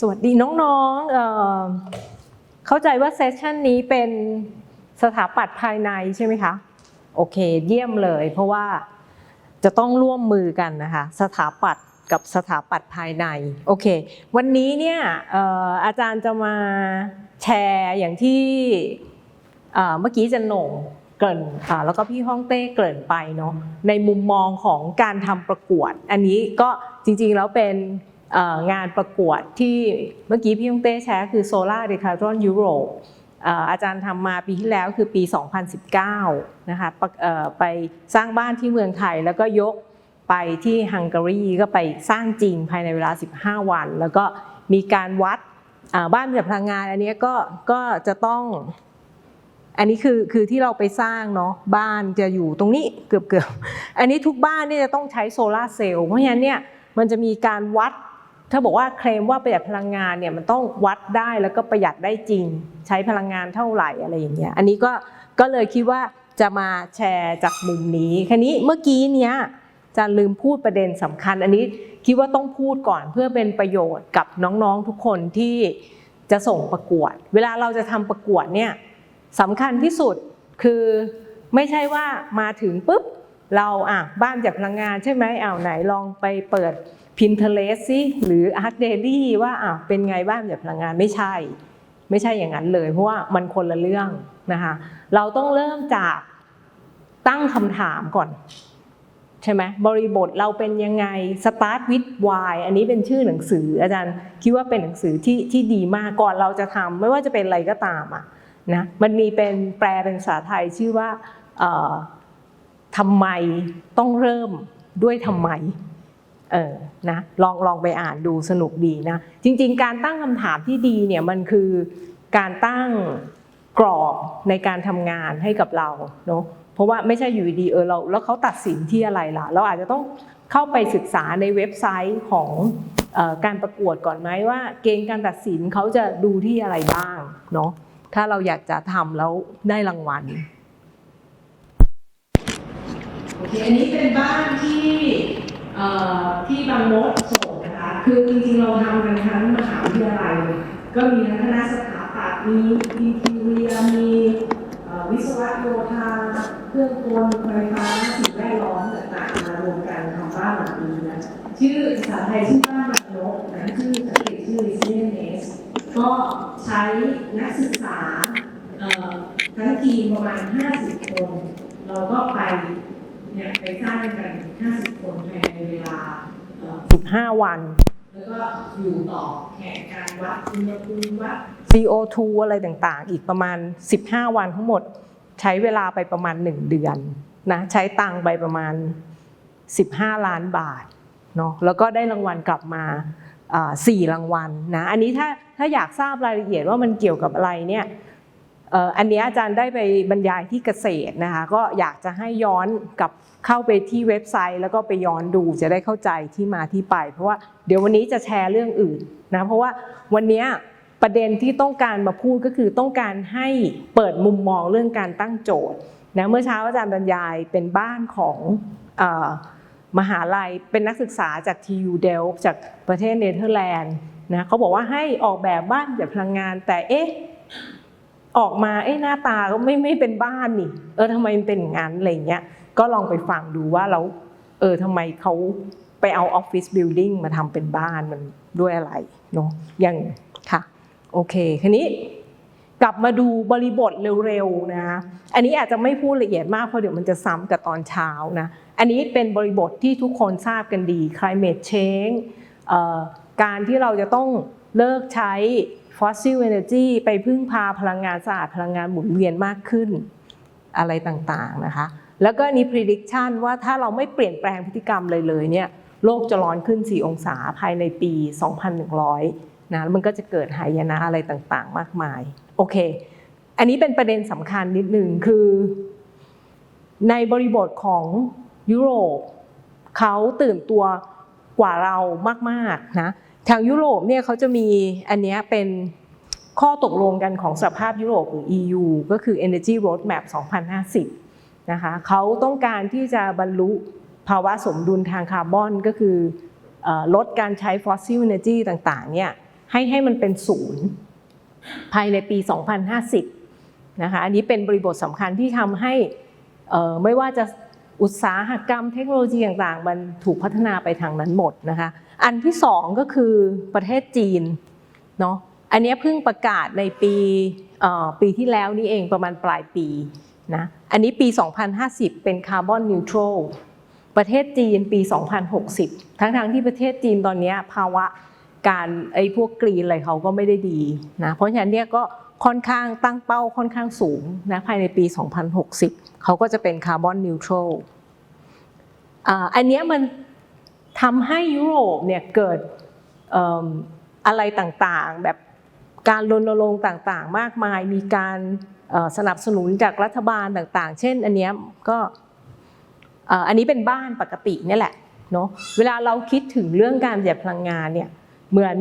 สวัสดีน้องๆเเข้าใจว่าเซสชันนี้เป็นสถาปัตย์ภายในใช่ไหมคะ โอเคเยี่ยมเลย เพราะว่าจะต้องร่วมมือกันนะคะ สถาปัตย์กับสถาปัตย์ภายใน โอเค วันนี้เนี่ยอออาจารย์จะมาแชร์อย่างที่เเมื่อกี้จะโหน่งเกินอ่าแล้วก็พี่ห้องเต้เกินไปเนาะในมุมมองของการทำประกวด อันนี้ก็จริงๆแล้วเป็น งานประกวดที่เมื่อกี้พี่ยงเต้แชร์คือ Solar Decathlon Europe อาจารย์ทำมาปีที่แล้วคือปี 2019 นะคะไปสร้างบ้านที่เมืองไทยแล้วก็ยกไปที่ฮังการีก็ไปสร้างจริงภายในเวลา 15 วัน แล้วก็มีการวัดอ่าบ้านแบบพลังงานอันนี้ก็ก็จะต้อง อันนี้คือคือที่เราไปสร้างเนาะบ้านจะอยู่ตรงนี้เกือบเกือบอันนี้ทุกบ้านเนี่ยจะต้องใช้โซลาร์เซลล์เพราะฉะนั้นเนี่ยมันจะมีการวัด ถ้าบอกว่าเคลมว่าประหยัดพลังงานเนี่ยมันต้องวัดได้แล้วก็ประหยัดได้จริง ใช้พลังงานเท่าไหร่อะไรอย่างเงี้ยอันนี้ก็ก็เลยคิดว่าจะมาแชร์จากมุมนี้คันนี้เมื่อกี้เนี้ยจะลืมพูดประเด็นสำคัญ อันนี้คิดว่าต้องพูดก่อนเพื่อเป็นประโยชน์กับน้องๆทุกคนที่จะส่งประกวด เวลาเราจะทำประกวดเนี่ยสำคัญที่สุดคือไม่ใช่ว่ามาถึงปุ๊บเราอะบ้านจากพลังงานใช่ไหมเอาวไหนลองไปเปิด Pinterest สิหรือ Art Daily ว่าอะเป็นไงบ้างแบบพลังงานไม่ใช่ ไม่ใช่อย่างนั้นเลย เพราะว่ามันคนละเรื่องนะคะเราต้องเริ่มจากตั้งคำถามก่อนใช่ไหมบริบทเราเป็นยังไง Start with why อันนี้เป็นชื่อหนังสืออาจารย์คิดว่าเป็นหนังสือที่ที่ดีมากก่อนเราจะทำไม่ว่าจะเป็นอะไรก็ตามอะนะมันมีเป็นแปลเป็นภาษาไทยชื่อว่าทำไมต้องเริ่มด้วยทำไม เออนะลองลองไปอ่านดูสนุกดีนะ จริง ๆ การตั้งคำถามที่ดีเนี่ยมันคือการตั้งกรอบในการทำงานให้กับเราเนาะเพราะว่าไม่ใช่อยู่ดีเออเราแล้วเขาตัดสินที่อะไรล่ะ เราอาจจะต้องเข้าไปศึกษาในเว็บไซต์ของออการประกวดก่อนไหมว่า เกณฑ์การตัดสินเขาจะดูที่อะไรบ้างเนาะถ้าเราอยากจะทำแล้วได้รางวัลโอเคอันนี้เป็นบ้านที่เอ่อที่บางมดส่งนะ คือจริงๆเราทำกันทั้งมหาวิทยาลัย ก็มีทั้งคณะสถาปัตย์มีอินทีเรียมีวิศวะโยธาเครื่องกลไฟฟ้าสิ่งแวดล้อมต่างๆมารวมกันทำบ้านหลังนี้นะชื่อภาษาไทยชื่อบ้านบางนกนะชื่อภาษาอังกฤษชื่อ Resilience ก็ใช้นักศึกษาทั้งทีมประมาณ 50 คน เราก็ไปเนี่ยไปสร้างกัน 50 คนภายในเวลา 15 วัน ก็อยู่ต่อแข่งการวัดอุณหภูมิวัด CO2 อะไรต่างๆ อีกประมาณ 15 วันทั้งหมด ใช้เวลาไปประมาณ 1 เดือนนะใช้ตังไปประมาณ 15 ล้านบาทเนาะแล้วก็ได้รางวัลกลับมาอ่าสี่รางวัลนะอันนี้ถ้าถ้าอยากทราบรายละเอียดว่ามันเกี่ยวกับอะไรเนี่ย อันเนี้ยอาจารย์ได้ไปบรรยายที่เกษตรนะคะก็อยากจะให้ย้อนกับเข้าไปที่เว็บไซต์ แล้วก็ไปย้อนดูจะได้เข้าใจที่มาที่ไป เพราะว่าเดี๋ยววันนี้จะแชร์เรื่องอื่นนะเพราะว่าวันเนี้ยประเด็นที่ต้องการมาพูดก็คือต้องการให้เปิดมุมมองเรื่องการตั้งโจทย์นะเมื่อเช้าอาจารย์บรรยายเป็นบ้านของอมหาลัยเป็นนักศึกษาจาก TU Delft จากประเทศเนเธอร์แลนด์นะเขาบอกว่าให้ออกแบบบ้านแบบพลังงานแต่เอ๊ะ ออกมาเอ้หน้าตาก็ไม่ไม่เป็นบ้านนี่ เออทำไมมันเป็นอย่างนั้นอะไรเงี้ยก็ลองไปฟังดูว่าเราเออทำไมเขาไปเอาออฟฟิศบิลดิ่งมาทำเป็นบ้านมันด้วยอะไรเนาะอย่างค่ะโอเคคันนี้กลับมาดูบริบทเร็วๆนะ อันนี้อาจจะไม่พูดละเอียดมากเพราะเดี๋ยวมันจะซ้ำกับตอนเช้านะ อันนี้เป็นบริบทที่ทุกคนทราบกันดี climate change เอ่อการที่เราจะต้องเลิกใช้ fossil energy ไปพึ่งพาพลังงานสะอาดพลังงานหมุนเวียนมากขึ้นอะไรต่างๆนะคะแล้วก็นี่ prediction ว่าถ้าเราไม่เปลี่ยนแปลงพฤติกรรมเลยเลยเนี่ยโลกจะร้อนขึ้น 4 องศาภายในปี 2100นะแล้วมันก็จะเกิดหายนะอะไรต่างๆ มากมายโอเค อันนี้เป็นประเด็นสำคัญนิดหนึ่งคือ ในบริบทของยุโรปเขาตื่นตัวกว่าเรามากๆนะ ทางยุโรปเนี่ยเขาจะมีอันนี้เป็นข้อตกลงกันของสภาพยุโรปหรือ EU ก็คือ Energy Roadmap 2050 นะคะเขาต้องการที่จะบรรลุภาวะสมดุลทางคาร์บอนก็คือลดการใช้ fossil energy ต่างๆเนี่ยให้ให้มันเป็นศูนย์ภายในปี 2050 นะคะ อันนี้เป็นบริบทสำคัญที่ทำให้ไม่ว่าจะ อุตสาหกรรมเทคโนโลยีต่างๆ มันถูกพัฒนาไปทางนั้นหมดนะคะ อันที่สองก็คือประเทศจีนเนาะอันนี้เพิ่งประกาศในปีปีที่แล้วนี่เองประมาณปลายปีนะอันนี้ปี 2050 เป็นคาร์บอนนิวทรัลประเทศจีนปี 2060 ทั้งๆที่ประเทศจีนตอนนี้ภาวะการไอ้พวกกรีนอะไรเขาก็ไม่ได้ดีนะเพราะฉะนั้นเนี่ยก็ ค่อนข้างตั้งเป้าค่อนข้างสูงนะภายในปี 2060 เขาก็จะเป็นคาร์บอนนิวทรัลอันนี้มันทำให้ยุโรปเนี่ยเกิดอะไรต่างๆ แบบการรณรงค์ต่างๆ มากมายมีการสนับสนุนจากรัฐบาลต่างๆ เช่น อันนี้ก็อันนี้เป็นบ้านปกตินี่แหละเนาะเวลาเราคิดถึงเรื่องการประหยัดพลังงานเนี่ยเหมือน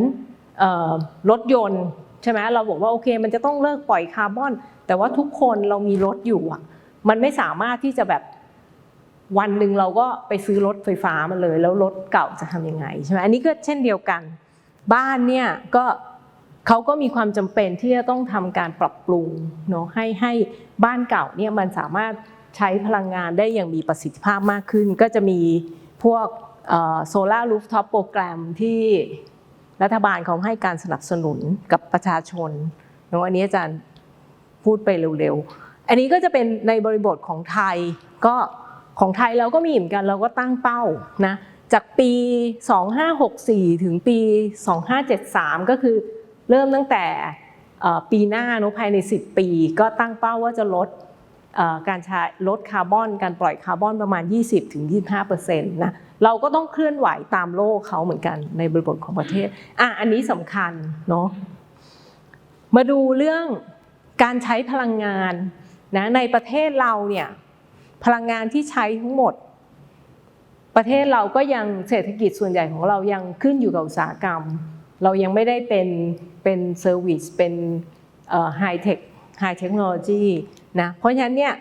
รถยนต์ใช่ไหมเราบอกว่าโอเค มันจะต้องเลิกปล่อยคาร์บอน แต่ว่าทุกคนเรามีรถอยู่อะ มันไม่สามารถที่จะแบบวันหนึ่งเราก็ไปซื้อรถไฟฟ้ามาเลย แล้วรถเก่าจะทำยังไงใช่ไหมอันนี้ก็เช่นเดียวกัน บ้านเนี่ยก็เขาก็มีความจำเป็นที่จะต้องทำการปรับปรุงเนาะให้ให้บ้านเก่าเนี่ยมันสามารถใช้พลังงานได้อย่างมีประสิทธิภาพมากขึ้น ก็จะมีพวกโซลารูฟท็อปโปรแกรมที่ รัฐบาลเขาให้การสนับสนุนกับประชาชนเนอะอันนี้อาจารย์พูดไปเร็วๆ อันนี้ก็จะเป็นในบริบทของไทยก็ของไทยเราก็มีเหมือนกันเราก็ตั้งเป้านะจากปี 2564 ถึงปี 2573 ก็คือเริ่มตั้งแต่ปีหน้าเนะภายใน 10 ปี ก็ตั้งเป้าว่าจะลด การใช้ลดคาร์บอนการปล่อยคาร์บอนประมาณ 20-25%นะเราก็ต้องเคลื่อนไหวตามโลกเขาเหมือนกันในบริบทของประเทศอะอันนี้สำคัญเนาะมาดูเรื่องการใช้พลังงานนะในประเทศเราเนี่ยพลังงานที่ใช้ทั้งหมด ประเทศเราก็ยังเศรษฐกิจส่วนใหญ่ของเรายังขึ้นอยู่กับอุตสาหกรรม เรายังไม่ได้เป็นเป็นเซอร์วิสเป็นไฮเทคไฮเทคโนโลยี นะเพราะฉะนั้นเนี่ย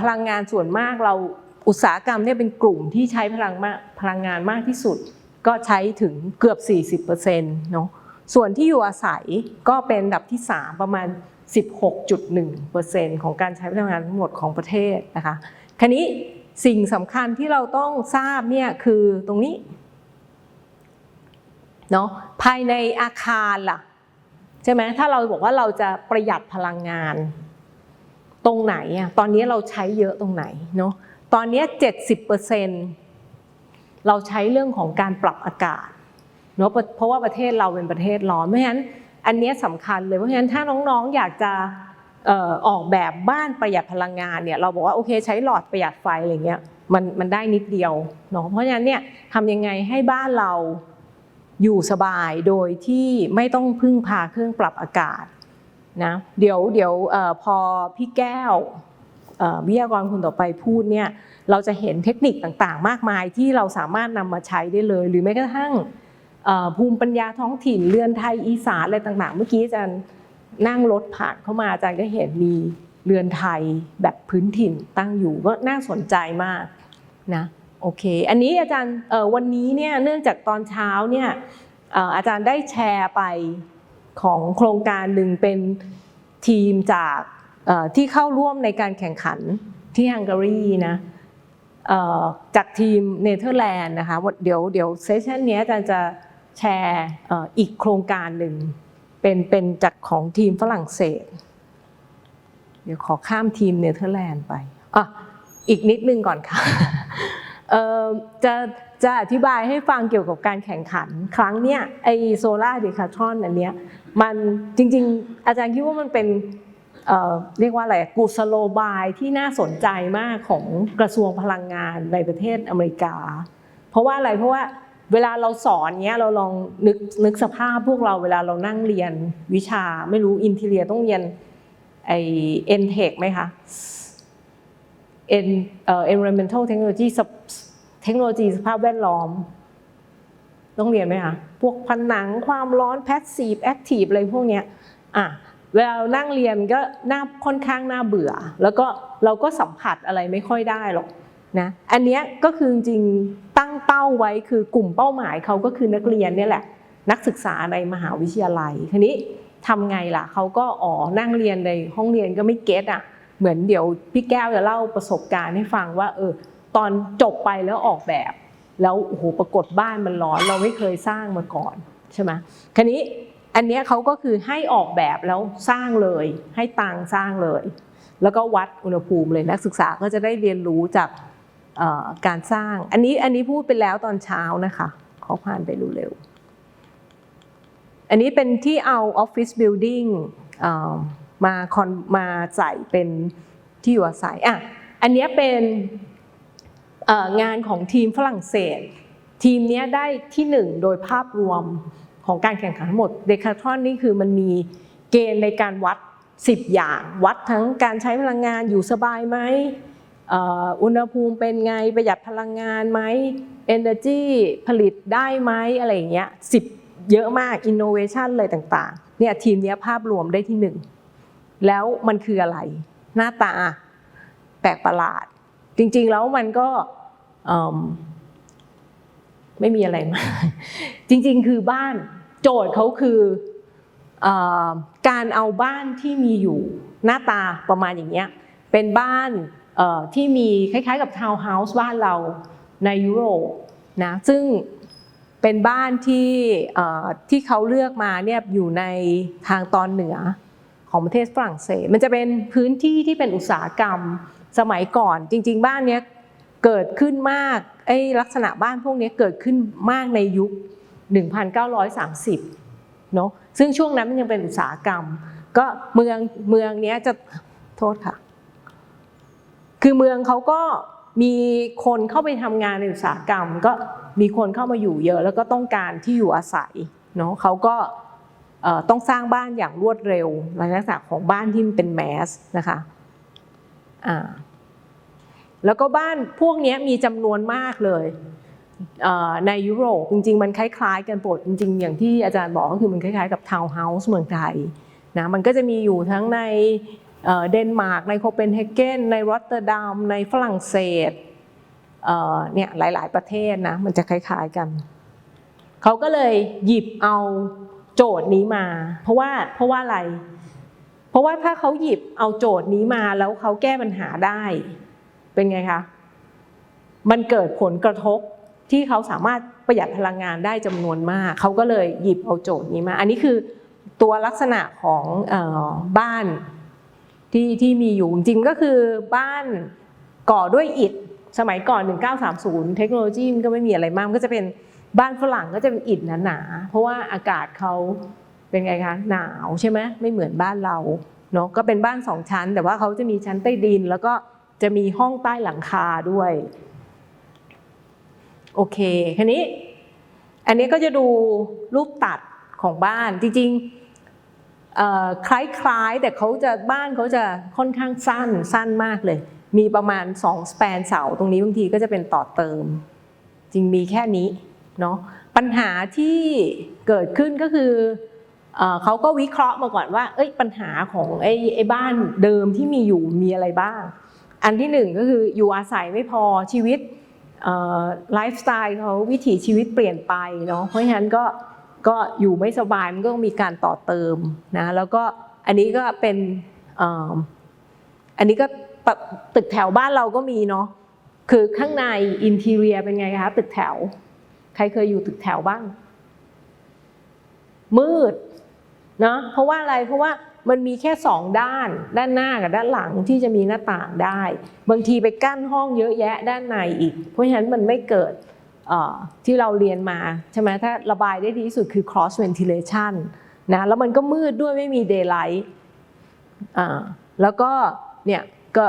พลังงานส่วนมากเราอุตสาหกรรมเนี่ยเป็นกลุ่มที่ใช้พลังมากพลังงานมากที่สุด ก็ใช้ถึงเกือบ 40%เนาะส่วนที่อยู่อาศัยก็เป็นอันดับที่ 3 ประมาณ 16.1%ของการใช้พลังงานทั้งหมดของประเทศนะคะคราวนี้สิ่งสำคัญที่เราต้องทราบเนี่ยคือตรงนี้เนาะภายในอาคารล่ะใช่ไหมถ้าเราบอกว่าเราจะประหยัดพลังงาน ตรงไหนอะตอนนี้เราใช้เยอะตรงไหนเนาะตอนนี้เจ็ดสิบเปอร์เซ็นตเราใช้เรื่องของการปรับอากาศเนาะเพราะว่าประเทศเราเป็นประเทศร้อนเพราะฉะนั้นอันนี้สำคัญเลยเพราะฉะนั้นถ้าน้องๆอยากจะออกแบบบ้านประหยัดพลังงานเนี่ยเราบอกว่าโอเคใช้หลอดประหยัดไฟอะไรเงี้ยมันมันได้นิดเดียวเนาะเพราะฉะนั้นเนี่ยทำยังไงให้บ้านเราอยู่สบายโดยที่ไม่ต้องพึ่งพาเครื่องปรับอากาศ นะเดี๋ยวเดี๋ยวอพอพี่แก้ววิทยากรคนต่อไปพูดเนี่ยเราจะเห็นเทคนิคต่างๆ มากมายที่เราสามารถนำมาใช้ได้เลย หรือแม้กระทั่งภูมิปัญญาท้องถิ่นเรือนไทยอีสานอะไรต่างๆ เมื่อกี้อาจารย์นั่งรถผ่านเข้ามาอาจารย์ก็เห็นมีเรือนไทยแบบพื้นถิ่นตั้งอยู่ก็น่าสนใจมากนะโอเค อันนี้อาจารย์วันนี้เนี่ยเนื่องจากตอนเช้าเนี่ยอาจารย์ได้แชร์ไป ของโครงการหนึ่งเป็นทีมจากที่เข้าร่วมในการแข่งขันที่ฮังการีนะจากทีมเนเธอร์แลนด์นะคะเดี๋ยวเดี๋ยวเซสชันนี้อาจารย์จะแชร์อีกโครงการหนึ่งเป็นเป็นจากของทีมฝรั่งเศส เดี๋ยวขอข้ามทีมเนเธอร์แลนด์ไปอะอีกนิดนึงก่อนค่ะจะจะอธิบายให้ฟังเกี่ยวกับการแข่งขัน ครั้งเนี้ยไอโซล่าเดคาทรอนอันเนี้ย มันจริงๆ อาจารย์คิดว่ามันเป็นเเรียกว่าอะไรกุศโลบายที่น่าสนใจมากของกระทรวงพลังงานในประเทศอเมริกา เพราะว่าอะไรเพราะว่าเวลาเราสอนเนี้ยเราลองนึกนึกสภาพพวกเราเวลาเรานั่งเรียนวิชาไม่รู้อินเทเรียต้องเรียนไอเอ็นเทคไหมคะ en เอ่อ environmental technology เทคโนโลยีสภาพแวดล้อม ต้องเรียนไหมคะพวกผนังความร้อน passive active อะไรพวกเนี้ยอะเวลานั่งเรียนก็น่าค่อนข้างน่าเบื่อ แล้วก็เราก็สัมผัสอะไรไม่ค่อยได้หรอกนะอันเนี้ยก็คือจริงตั้งเป้าไว้คือกลุ่มเป้าหมายเขาก็คือนักเรียนเนี่ยแหละ นักศึกษาในมหาวิทยาลัยทีนี้ทำไงล่ะเขาก็อ๋อนั่งเรียนในห้องเรียนก็ไม่เก็ตอะเหมือนเดี๋ยวพี่แก้วจะเล่าประสบการณ์ให้ฟังว่าเออตอนจบไปแล้วออกแบบ แล้วโอ้โหปรากฏบ้านมันร้อนเราไม่เคยสร้างมาก่อนใช่ไหมคันนี้อันเนี้ยเขาก็คือให้ออกแบบแล้วสร้างเลย ให้ตังสร้างเลย แล้วก็วัดอุณหภูมิเลยนักศึกษาก็จะได้เรียนรู้จากการสร้าง อันนี้อันนี้พูดไปแล้วตอนเช้านะคะขอผ่านไปเร็วๆอันนี้เป็นที่เอาออฟฟิศบิลดิ่งมาคอนมาใส่เป็นที่อยู่อาศัยอะอันเนี้ยเป็น งานของทีมฝรั่งเศส ทีมนี้ได้ที่หนึ่งโดยภาพรวมของการแข่งขันทั้งหมดเดคาทรอนนี่คือมันมีเกณฑ์ในการวัด 10 อย่าง วัดทั้งการใช้พลังงานอยู่สบายไหมอุณหภูมิเป็นไงประหยัดพลังงานไหม Energy ผลิตได้ไหมอะไรอย่างเงี้ยสิบเยอะมาก Innovation เลยต่างๆเนี่ยทีมนี้ภาพรวมได้ที่หนึ่งแล้วมันคืออะไร หน้าตาแปลกประหลาด จริง ๆ แล้วมันก็ไม่มีอะไรมากจริง ๆ คือบ้านโจทย์เขาคืออการเอาบ้านที่มีอยู่หน้าตาประมาณอย่างเงี้ยเป็นบ้านที่มีคล้ายๆ กับทาวน์เฮาส์บ้านเราในยุโรปนะซึ่งเป็นบ้านที่ที่เขาเลือกมาเนี่ยอยู่ในทางตอนเหนือ ของประเทศฝรั่งเศส มันจะเป็นพื้นที่ที่เป็นอุตสาหกรรมสมัยก่อน จริง ๆ บ้านเนี้ยเกิดขึ้นมากไอ้ลักษณะบ้านพวกนี้เกิดขึ้นมากในยุค 1930 เนอะซึ่งช่วงนั้นมันยังเป็นอุตสาหกรรม ก็เมืองเมืองเนี้ยจะโทษค่ะ คือเมืองเขาก็มีคนเข้าไปทำงานในอุตสาหกรรม ก็มีคนเข้ามาอยู่เยอะ แล้วก็ต้องการที่อยู่อาศัยเนาะเขาก็ ต้องสร้างบ้านอย่างรวดเร็วในลักษณะของบ้านที่มันเป็นแมสนะคะแล้วก็บ้านพวกนี้มีจำนวนมากเลยในยุโรปจริงๆ มันคล้ายๆ กันปดจริงๆ อย่างที่อาจารย์บอกก็คือมันคล้ายๆ กับทาวน์เฮาส์เมืองไทยนะมันก็จะมีอยู่ทั้งในเดนมาร์กในโคเปนเฮเกนในรอตเตอร์ดัมในฝรั่งเศสเอ่อเนี่ยหลายๆประเทศนะมันจะคล้ายๆกัน เขาก็เลยหยิบเอา โจทย์นี้มา เพราะว่าเพราะว่าอะไร เพราะว่าถ้าเขาหยิบเอาโจทย์นี้มาแล้วเขาแก้ปัญหาได้ เป็นไงคะมันเกิดผลกระทบที่เขาสามารถประหยัดพลังงานได้จำนวนมาก เขาก็เลยหยิบเอาโจทย์นี้มา อันนี้คือตัวลักษณะของออบ้านที่ที่มีอยู่จริงก็คือบ้านก่อด้วยอิฐสมัยก่อน 1930 เทคโนโลยีมันก็ไม่มีอะไรมากก็จะเป็น บ้านฝรั่งก็จะเป็นอิฐหนาๆเพราะว่าอากาศเขาเป็นไงคะหนาวใช่ไหมไม่เหมือนบ้านเราเนาะก็เป็นบ้านสองชั้น แต่ว่าเขาจะมีชั้นใต้ดิน แล้วก็จะมีห้องใต้หลังคาด้วยโอเคคันนี้ อันนี้ก็จะดูรูปตัดของบ้านจริงๆคล้ายๆ แต่เขาจะบ้านเขาจะค่อนข้างสั้นสั้นมากเลย มีประมาณ 2 สแปนเสาตรงนี้บางทีก็จะเป็นต่อเติม จริงมีแค่นี้ เนาะปัญหาที่เกิดขึ้นก็คือเขาก็วิเคราะห์มาก่อนว่าเอ้ยปัญหาของไอ้ไอ้บ้านเดิมที่มีอยู่มีอะไรบ้าง อันที่หนึ่งก็คืออยู่อาศัยไม่พอชีวิตไลฟ์สไตล์เขาวิถีชีวิตเปลี่ยนไปเนาะเพราะฉะนั้นก็ก็อยู่ไม่สบายมันก็ต้องมีการต่อเติมนะแล้วก็อันนี้ก็เป็นอันนี้ก็ตึกแถวบ้านเราก็มีเนาะคือข้างในอินทีเรียเป็นไงคะตึกแถว ใครเคยอยู่ตึกแถวบ้าง มืดเนาะเพราะว่าอะไรเพราะว่ามันมีแค่สองด้าน ด้านหน้ากับด้านหลังที่จะมีหน้าต่างได้ บางทีไปกั้นห้องเยอะแยะด้านในอีก เพราะฉะนั้นมันไม่เกิดที่เราเรียนมาใช่ไหมถ้าระบายได้ดีที่สุดคือ cross ventilation นะแล้วมันก็มืดด้วยไม่มี daylight แล้วก็เนี่ยก็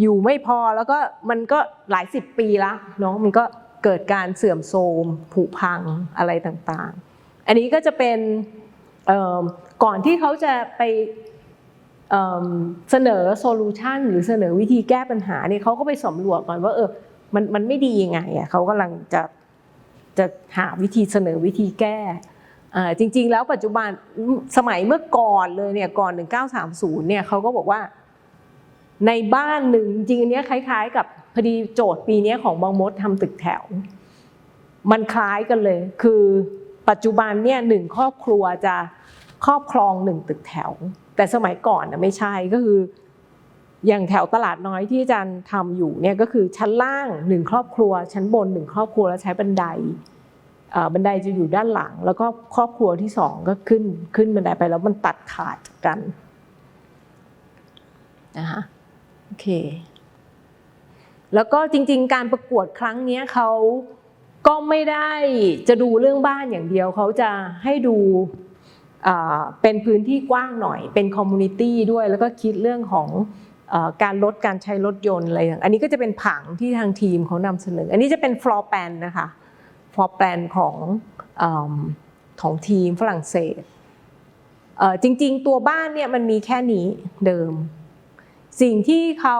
อยู่ไม่พอแล้วก็มันก็หลายสิบปีละเนาะมันก็ เกิดการเสื่อมโทรมผุพังอะไรต่างๆ อันนี้ก็จะเป็นก่อนที่เขาจะไปเสนอโซลูชันหรือเสนอวิธีแก้ปัญหาเนี่ยเขาก็ไปสำรวจก่อนว่าเออมันมันไม่ดียังไงอะเขากำลังจะจะหาวิธีเสนอวิธีแก้อ่จริง ๆ แล้วปัจจุบันสมัยเมื่อก่อนเลยเนี่ยก่อน 1930เนี่ยเขาก็บอกว่าในบ้านหนึ่งจริงอันนี้คล้าย ๆ กับ พอดีโจทย์ปีนี้ของบางมดทำตึกแถว มันคล้ายกันเลย คือปัจจุบันเนี่ยหนึ่งครอบครัวจะครอบครองหนึ่งตึกแถว แต่สมัยก่อนนะไม่ใช่ก็คือ อย่างแถวตลาดน้อยที่อาจารย์ทำอยู่เนี่ยก็คือชั้นล่างหนึ่งครอบครัว ชั้นบนหนึ่งครอบครัวแล้วใช้บันไดบันไดจะอยู่ด้านหลัง แล้วก็ครอบครัวที่สองก็ขึ้นขึ้นบันไดไปแล้วมันตัดขาดกันนะคะโอเค แล้วก็จริง ๆ การประกวดครั้งนี้เขาก็ไม่ได้จะดูเรื่องบ้านอย่างเดียวเขาจะให้ดูเป็นพื้นที่กว้างหน่อย เป็นคอมมูนิตี้ด้วยแล้วก็คิดเรื่องของการลดการใช้รถยนต์อะไรอย่างอันนี้ก็จะเป็นผังที่ทางทีมเขานำเสนอ อันนี้จะเป็น floor plan นะคะ floor plan ของอของทีมฝรั่งเศสจริง ๆ ตัวบ้านเนี่ยมันมีแค่นี้เดิม สิ่งที่เขา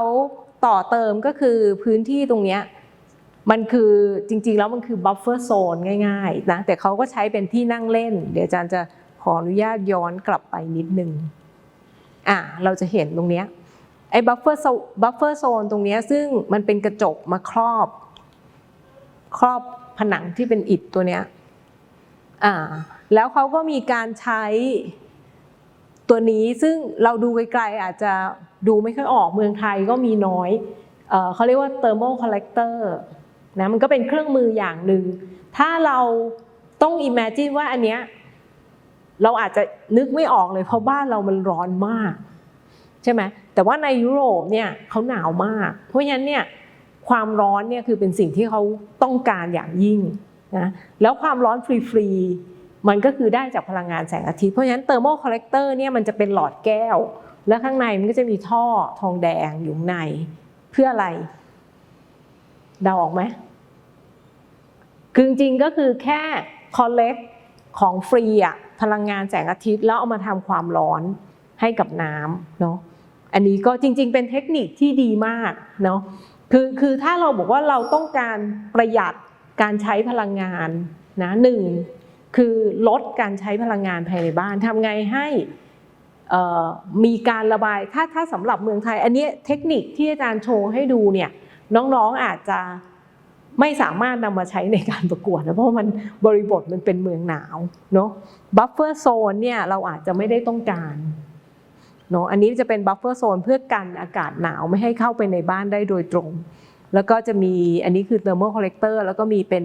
ต่อเติมก็คือพื้นที่ตรงนี้มันคือจริงๆแล้วมันคือบัฟเฟอร์โซนง่ายๆนะแต่เขาก็ใช้เป็นที่นั่งเล่น เดี๋ยวอาจารย์จะขออนุญาตย้อนกลับไปนิดนึงอะเราจะเห็นตรงนี้ไอ้บัฟเฟอร์บัฟเฟอร์โซนตรงนี้ซึ่งมันเป็นกระจกมาครอบ ครอบผนังที่เป็นอิฐตัวเนี้ยอ่าแล้วเขาก็มีการใช้ ตัวนี้ซึ่งเราดูไกลๆอาจจะดูไม่ค่อยออกเมืองไทยก็มีน้อยเอเขาเรียกว่า thermal collector นะมันก็เป็นเครื่องมืออย่างหนึ่ง ถ้าเราต้อง imagine ว่าอันเนี้ยเราอาจจะนึกไม่ออกเลยเพราะบ้านเรามันร้อนมาก ใช่ไหมแต่ว่าในยุโรปเนี่ยเขาหนาวมาก เพราะฉะนั้นเนี่ยความร้อนเนี่ยคือเป็นสิ่งที่เขาต้องการอย่างยิ่งนะแล้วความร้อนฟรีๆ มันก็คือได้จากพลังงานแสงอาทิตย์ เพราะฉะนั้นเทอร์โมคอลเลกเตอร์เนี่ยมันจะเป็นหลอดแก้ว แล้วข้างในมันก็จะมีท่อทองแดงอยู่ใน เพื่ออะไร เดาออกไหมคือจริงๆก็คือแค่ collect ของฟรีอะพลังงานแสงอาทิตย์แล้วเอามาทำความร้อนให้กับน้ำเนาะอันนี้ก็จริง ๆ เป็นเทคนิคที่ดีมากเนาะคือคือถ้าเราบอกว่าเราต้องการประหยัดการใช้พลังงานนะหนึ่ง คือลดการใช้พลังงานภายในบ้านทำไงให้มีการระบายถ้าถ้าสำหรับเมืองไทย อันนี้เทคนิคที่อาจารย์โชว์ให้ดูเนี่ยน้องๆอาจจะไม่สามารถนำมาใช้ในการประกวดนะเพราะมันบริบทมันเป็นเมืองหนาวเนาะบัฟเฟอร์โซนเนี่ยเราอาจจะไม่ได้ต้องการเนาะอันนี้จะเป็นบัฟเฟอร์โซนเพื่อกันอากาศหนาวไม่ให้เข้าไปในบ้านได้โดยตรง แล้วก็จะมีอันนี้คือเทอร์โมคอลเลกเตอร์แล้วก็มีเป็น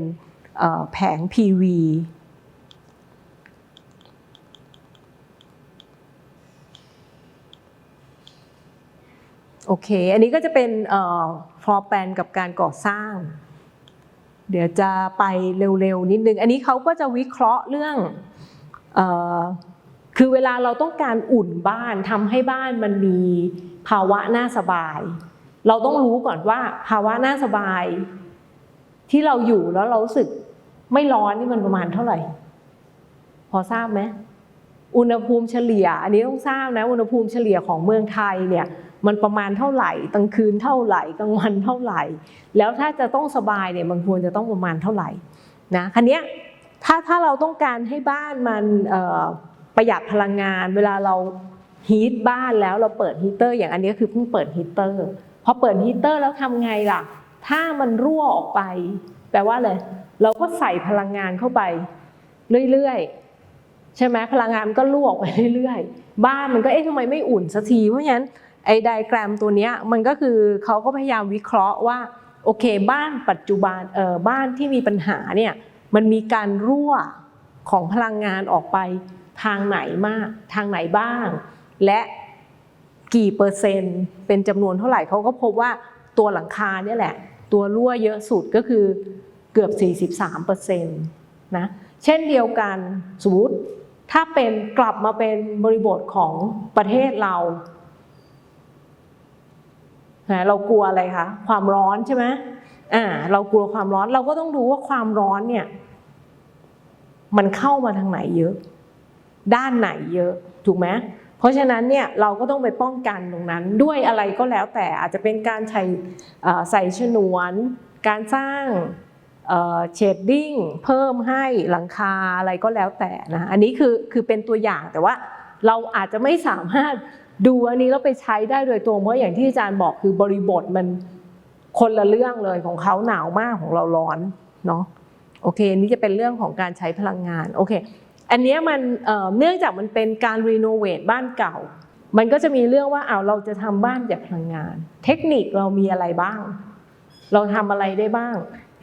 แผง PV โอเค อันนี้ก็จะเป็นเอ่อ floor plan กับการก่อสร้าง เดี๋ยวจะไปเร็วๆนิดนึง อันนี้เขาก็จะวิเคราะห์เรื่องคือเวลาเราต้องการอุ่นบ้านทำให้บ้านมันมีภาวะน่าสบาย เราต้องรู้ก่อนว่าภาวะน่าสบาย ที่เราอยู่แล้วเราสึกไม่ร้อนนี่มันประมาณเท่าไหร่ พอทราบไหม อุณหภูมิเฉลี่ย อันนี้ต้องทราบนะอุณหภูมิเฉลี่ยของเมืองไทยเนี่ยมันประมาณเท่าไหร่กลางคืนเท่าไหร่กลางวันเท่าไหร่ แล้วถ้าจะต้องสบายเนี่ยมันควรจะต้องประมาณเท่าไหร่นะคันนี้ยถ้าถ้าเราต้องการให้บ้านมันประหยัดพลังงาน เวลาเราฮีทบ้านแล้วเราเปิดฮีเตอร์ อย่างอันนี้คือเพิ่งเปิดฮีเตอร์พอเปิดฮีเตอร์แล้วทำไงล่ะ ถ้ามันรั่วออกไป แปลว่าอะไรเราก็ใส่พลังงานเข้าไปเรื่อยๆ ใช่ไหมพลังงานมันก็รั่วออกไปเรื่อยๆ บ้านมันก็เอ๊ะทำไมไม่อุ่นสักที เพราะฉะนั้นไอ้ไดแกรมตัวเนี้ยมันก็คือเขาก็พยายามวิเคราะห์ว่าโอเคบ้านปัจจุบันเออบ้านที่มีปัญหาเนี่ยมันมีการรั่วของพลังงานออกไปทางไหนมาก ทางไหนบ้าง และกี่เปอร์เซ็นต์เป็นจำนวนเท่าไหร่เขาก็พบว่าตัวหลังคาเนี่ยแหละ ตัวรั่วเยอะสุดก็คือเกือบ 43เปอร์เซ็นนะเช่นเดียวกันสมมติ ถ้าเป็นกลับมาเป็นบริบทของประเทศเราเรากลัวอะไรคะความร้อนใช่ไหมอ่าเรากลัวความร้อนเราก็ต้องดูว่าความร้อนเนี่ย มันเข้ามาทางไหนเยอะ ด้านไหนเยอะถูกไหมเพราะฉะนั้นเนี่ยเราก็ต้องไปป้องกันตรงนั้น ด้วยอะไรก็แล้วแต่อาจจะเป็นการใช้ใส่ฉนวน การสร้าง เชดดิ้งเพิ่มให้หลังคาอะไรก็แล้วแต่นะอันนี้คือคือเป็นตัวอย่างแต่ว่าเราอาจจะไม่สามารถดูอันนี้แล้วไปใช้ได้โดยตรงเพราะอย่างที่อาจารย์บอกคือบริบทมันคนละเรื่องเลยของเขาหนาวมากของเราร้อนเนาะโอเคอันนี้จะเป็นเรื่องของการใช้พลังงานโอเคอันนี้มันเนื่องจากมันเป็นการรีโนเวทบ้านเก่า มันก็จะมีเรื่องว่าเอาเราจะทำบ้านจากพลังงาน เทคนิคเรามีอะไรบ้าง เราทำอะไรได้บ้าง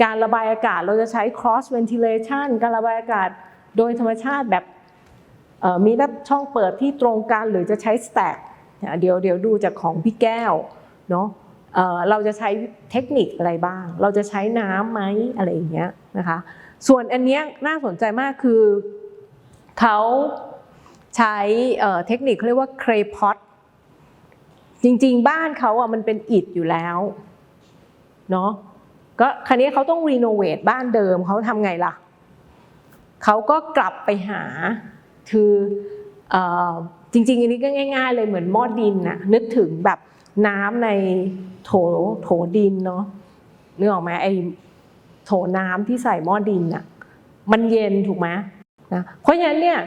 การระบายอากาศเราจะใช้ cross ventilation การระบายอากาศโดยธรรมชาติแบบมีหน้าช่องเปิดที่ตรงกันหรือจะใช้ stack เดี๋ยวเดี๋ยวดูจากของพี่แก้วเนาะเราจะใช้เทคนิคอะไรบ้าง เราจะใช้น้ำไหมอะไรอย่างเงี้ยนะคะ ส่วนอันเนี้ยน่าสนใจมากคือเขาใช้เอ่อเทคนิคเขาเรียกว่า clay pot จริงๆ บ้านเขาอะมันเป็นอิฐอยู่แล้วเนาะ ก็คราวนี้เขาต้องรีโนเวทบ้านเดิมเขาทำไงล่ะเขาก็กลับไปหาคืออจริงๆอันนี้ก็ง่าย ๆ เลยเหมือนหม้อดินน่ะนึกถึงแบบน้ำในโถโถดินเนาะนึกออกไหมไอโถน้ำที่ใส่หม้อดินน่ะมันเย็นถูกไหมนะเพราะฉะนั้นเนี่ย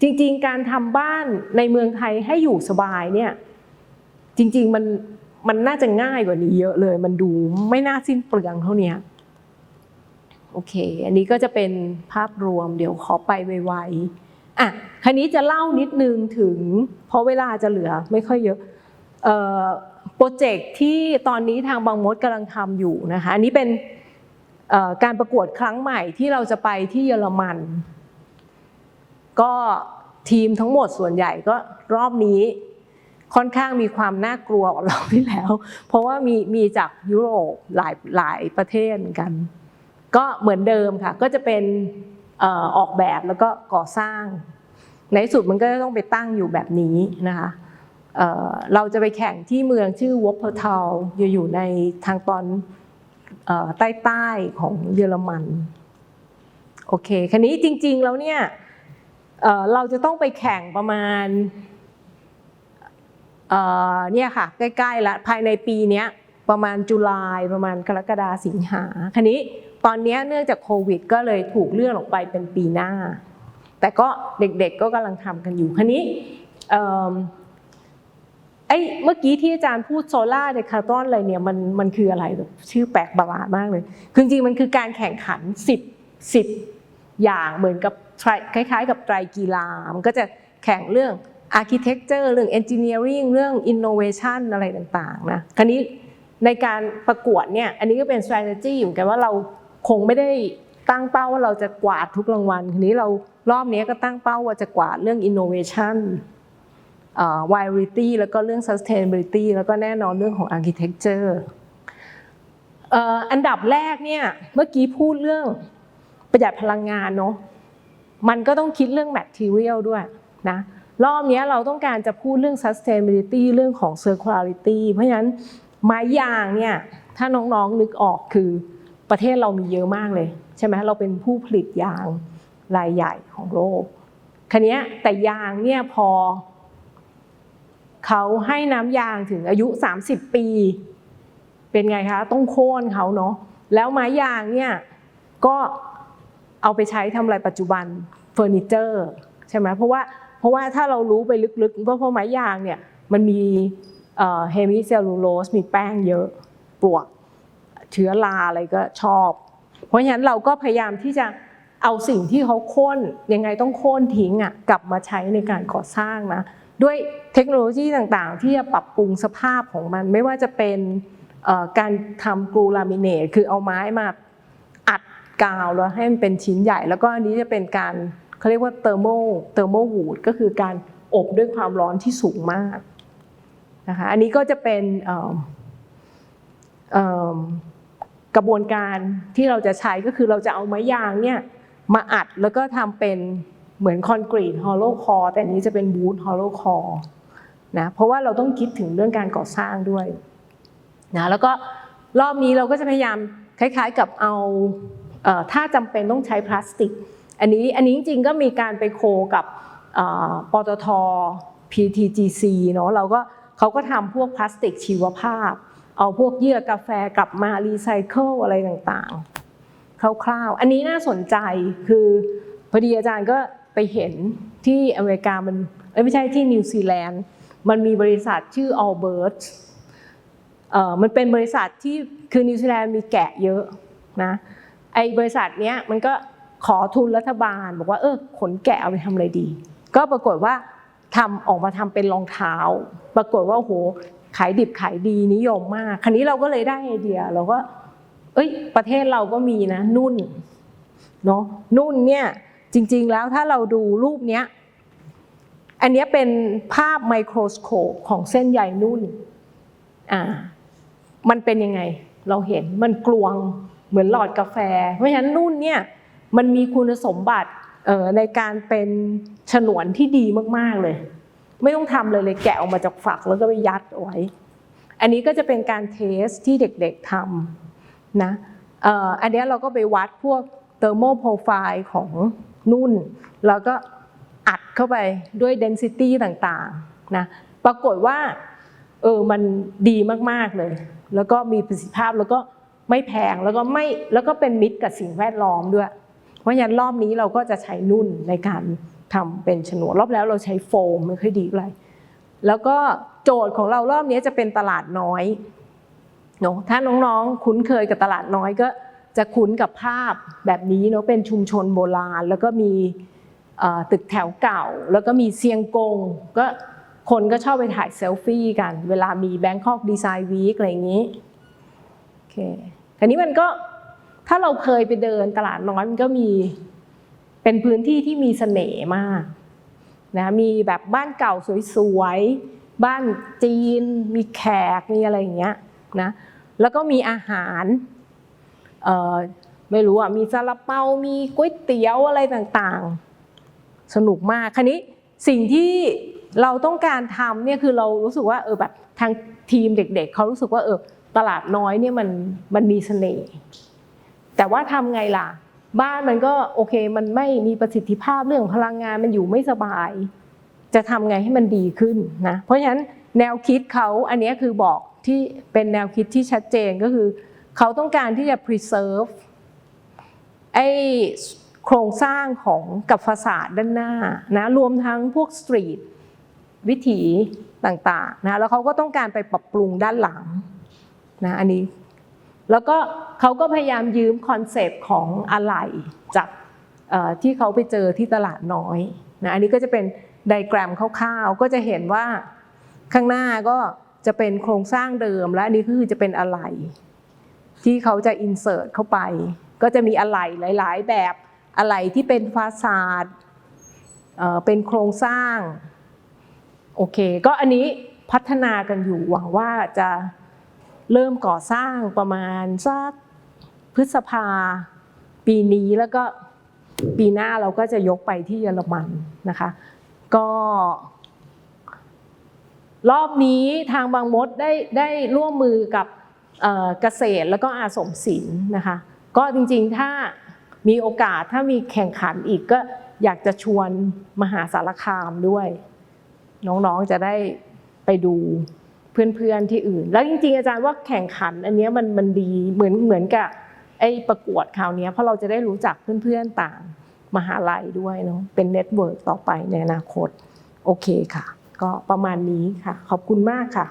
จริง ๆ การทำบ้านในเมืองไทยให้อยู่สบายเนี่ยจริง ๆ มัน มันน่าจะง่ายกว่านี้เยอะเลย มันดูไม่น่าสิ้นเปลืองเท่านี้โอเค อันนี้ก็จะเป็นภาพรวม เดี๋ยวขอไปไวๆอะคันนี้จะเล่านิดนึงถึง เพราะเวลาจะเหลือไม่ค่อยเยอะโปรเจกต์ที่ตอนนี้ทางบางมดกำลังทำอยู่นะคะอันนี้เป็นการประกวดครั้งใหม่ที่เราจะไปที่เยอรมัน ก็ทีมทั้งหมดส่วนใหญ่ก็รอบนี้ ค่อนข้างมีความน่ากลัวกว่าเราที่แล้ว เพราะว่ามีมีจากยุโรปหลายหลายประเทศเหมือนกัน ก็เหมือนเดิมค่ะก็จะเป็นออกแบบแล้วก็ก่อสร้าง ในที่สุดมันก็จะต้องไปตั้งอยู่แบบนี้นะคะเราจะไปแข่งที่เมืองชื่อวอปเปอร์ทาอยู่อยู่ในทางตอนใต้ใต้ๆของเยอรมันโอเคคันนี้จริงๆแล้วเนี่ยเราจะต้องไปแข่งประมาณ เนี่ยค่ะใกล้ๆละภายในปีนี้ประมาณจุลายประมาณกรกฎาสิงหาคันนี้ตอนนี้เนื่องจากโควิด ก็เลยถูกเลื่อนออกไปเป็นปีหน้า แต่ก็เด็กๆก็กำลังทำกันอยู่คันนี้เไอ้เมื่อกี้ที่อาจารย์พูดโซล่าเดคาร์ตอนอะไรเนี่ยมันมันคืออะไรชื่อแปลกประหลาดมากเลยคือจริงๆมันคือการแข่งขัน 10 10 อย่างเหมือนกับคล้ายๆ กับไตรกีฬามันก็จะแข่งเรื่อง architecture เรื่อง engineering เรื่อง innovation อะไรต่างๆนะคราวนี้ในการประกวดเนี่ยอันนี้ก็เป็น strategy เหมือนกันว่าเราคงไม่ได้ตั้งเป้าว่าเราจะกวาดทุกรางวัลทีนี้เรารอบนี้ก็ตั้งเป้าว่าจะกวาดเรื่อง innovation เอ่อ viability แล้วก็เรื่อง sustainability แล้วก็แน่นอนเรื่องของ architecture เอ่ออันดับแรกเนี่ยเมื่อกี้พูดเรื่องประหยัดพลังงานเนาะมันก็ต้องคิดเรื่อง material ด้วยนะ รอบนี้เราต้องการจะพูดเรื่อง sustainability เรื่องของ circularity เพราะฉะนั้นไม้ยางเนี่ยถ้าน้องๆนึกออกคือประเทศเรามีเยอะมากเลยใช่ไหมเราเป็นผู้ผลิตยางรายใหญ่ของโลกคันนี้แต่ยางเนี่ยพอเขาให้น้ำยางถึงอายุ 30 ปี เป็นไงคะ ต้องโค่นเขาเนาะแล้วไม้ยางเนี่ยก็เอาไปใช้ทำอะไรปัจจุบันเฟอร์นิเจอร์ใช่ไหมเพราะว่า เพราะว่าถ้าเรารู้ไปลึกๆเพราะเพราะไม้ยางเนี่ยมันมีเฮมิเซลลูโลสมีแป้งเยอะปลวกเชื้อราอะไรก็ชอบ เพราะฉะนั้นเราก็พยายามที่จะเอาสิ่งที่เขาโค่นยังไงต้องโค่นทิ้งอะกลับมาใช้ในการก่อสร้างนะด้วยเทคโนโลยีต่างๆ ที่จะปรับปรุงสภาพของมัน ไม่ว่าจะเป็นการทำกรูลามิเนตคือเอาไม้มาอัดกาวแล้วให้มันเป็นชิ้นใหญ่ แล้วก็อันนี้จะเป็นการ เขาเรียกว่าเทอร์โมเทอร์โมวูดก็คือการอบด้วยความร้อนที่สูงมากนะคะอันนี้ก็จะเป็นกระบวนการที่เราจะใช้ก็คือเราจะเอาไม้ยางเนี่ยมาอัดแล้วก็ทำเป็นเหมือนคอนกรีตฮอลโลคอแต่อันนี้จะเป็นบูทฮอลโลคอนะเพราะว่าเราต้องคิดถึงเรื่องการก่อสร้างด้วยนะแล้วก็รอบนี้เราก็จะพยายามคล้ายๆกับเอาถ้าจำเป็นต้องใช้พลาสติก อันนี้อันนี้จริงๆก็มีการไปโคกับปตท PTGC เนาะเราก็เขาก็ทำพวกพลาสติกชีวภาพ เอาพวกเยื่อกาแฟกลับมารีไซเคิลอะไรต่างๆ คร่าวๆ อันนี้น่าสนใจคือพอดีอาจารย์ก็ไปเห็นที่อเมริกามันเอ้ไม่ใช่ที่นิวซีแลนด์ มันมีบริษัทชื่อ Albert เอ่อมันเป็นบริษัทที่คือนิวซีแลนด์มีแกะเยอะนะไอ้บริษัทเนี้ยมันก็ ขอทุนรัฐบาล บอกว่าเออขนแกะเอาไปทำอะไรดี ก็ปรากฏว่าทำออกมาทำเป็นรองเท้า ปรากฏว่าโหขายดิบขายดีนิยมมาก คราวนี้เราก็เลยได้ไอเดียเราก็ เอ้ย ประเทศเราก็มีนะ นุ่นเนาะนุ่นเนี่ยจริง ๆ แล้วถ้าเราดูรูปเนี้ยอันเนี้ยเป็นภาพไมโครสโคปของเส้นใยนุ่นอ่ามันเป็นยังไง เราเห็นมันกลวงเหมือนหลอดกาแฟ เพราะฉะนั้นนุ่นเนี่ย มันมีคุณสมบัติในการเป็นฉนวนที่ดีมากๆเลย ไม่ต้องทำเลยเลยแกะออกมาจากฝักแล้วก็ไปยัดเอาไว้ อันนี้ก็จะเป็นการเทสที่เด็กๆทำนะอันเนี้ยเราก็ไปวัดพวกเทอร์โมโปรไฟล์ของนุ่น แล้วก็อัดเข้าไปด้วย density ต่างๆนะปรากฏว่าเออมันดีมากๆเลย แล้วก็มีประสิทธิภาพแล้วก็ไม่แพงแล้วก็ไม่แล้วก็เป็นมิตรกับสิ่งแวดล้อมด้วย เพราะฉะนั้นรอบนี้เราก็จะใช้นุ่นในการทำเป็นฉนวนรอบแล้วเราใช้โฟมไม่ค่อยดีเลยแล้วก็โจทย์ของเรารอบนี้จะเป็นตลาดน้อยเนอะถ้าน้องๆคุ้นเคยกับตลาดน้อยก็จะคุ้นกับภาพแบบนี้เนาะเป็นชุมชนโบราณ แล้วก็มีตึกแถวเก่า แล้วก็มีเซียงกง ก็คนก็ชอบไปถ่ายเซลฟี่กัน เวลามี Bangkok Design Week อะไรอย่างนี้โอเคอันนี้มันก็ ถ้าเราเคยไปเดินตลาดน้อยมันก็มีเป็นพื้นที่ที่มีเสน่ห์มากนะมีแบบบ้านเก่าสวยๆ บ้านจีน มีแขก มีอะไรอย่างเงี้ยนะ แล้วก็มีอาหารเอ่อไม่รู้อะ มีซาลาเปา มีก๋วยเตี๋ยวอะไรต่างๆ สนุกมากคราวนี้สิ่งที่เราต้องการทำเนี่ยคือเรารู้สึกว่าเออแบบทางทีมเด็กๆ เขารู้สึกว่าเออตลาดน้อยเนี่ยมันมันมีเสน่ห์ แต่ว่าทำไงล่ะ บ้านมันก็โอเค มันไม่มีประสิทธิภาพเรื่องพลังงานมันอยู่ไม่สบาย จะทำไงให้มันดีขึ้นนะเพราะฉะนั้นแนวคิดเขาอันนี้คือบอกที่เป็นแนวคิดที่ชัดเจนก็คือ เขาต้องการที่จะ preserve ไอ้โครงสร้างของกับฟาสาดด้านหน้านะรวมทั้งพวกสตรีทวิถีต่างๆนะแล้วเขาก็ต้องการไปปรับปรุงด้านหลังนะอันนี้ แล้วก็เขาก็พยายามยืมคอนเซปต์ของอะไหล่จากที่เขาไปเจอที่ตลาดน้อยนะอันนี้ก็จะเป็นไดแกรมคร่าวๆก็จะเห็นว่าข้างหน้าก็จะเป็นโครงสร้างเดิม และอันนี้ก็คือจะเป็นอะไหล่ที่เขาจะอินเสิร์ตเข้าไป ก็จะมีอะไหล่หลาย ๆ แบบอะไหล่ที่เป็นฟาซาดเป็นโครงสร้างโอเค ก็อันนี้พัฒนากันอยู่หวังว่าจะ เริ่มก่อสร้างประมาณสักพฤษภาปีนี้แล้วก็ปีหน้าเราก็จะยกไปที่เยอรมันนะคะ ก็ รอบนี้ทางบางมดได้ได้ร่วมมือกับเกษตรแล้วก็อาสมศิลป์นะคะ ก็จริงๆถ้ามีโอกาสถ้ามีแข่งขันอีกก็อยากจะชวนมหาสารคามด้วย น้องๆจะได้ไปดู เพื่อนๆที่อื่น แล้วจริงๆอาจารย์ว่าแข่งขัน อันนี้มันมันดีเหมือนเหมือนกับไอ้ประกวดคราวนี้เพราะเราจะได้รู้จักเพื่อนๆต่างมหาลัยด้วยเนาะเป็นเน็ตเวิร์กต่อไปในอนาคต โอเคค่ะ ก็ประมาณนี้ค่ะ ขอบคุณมากค่ะ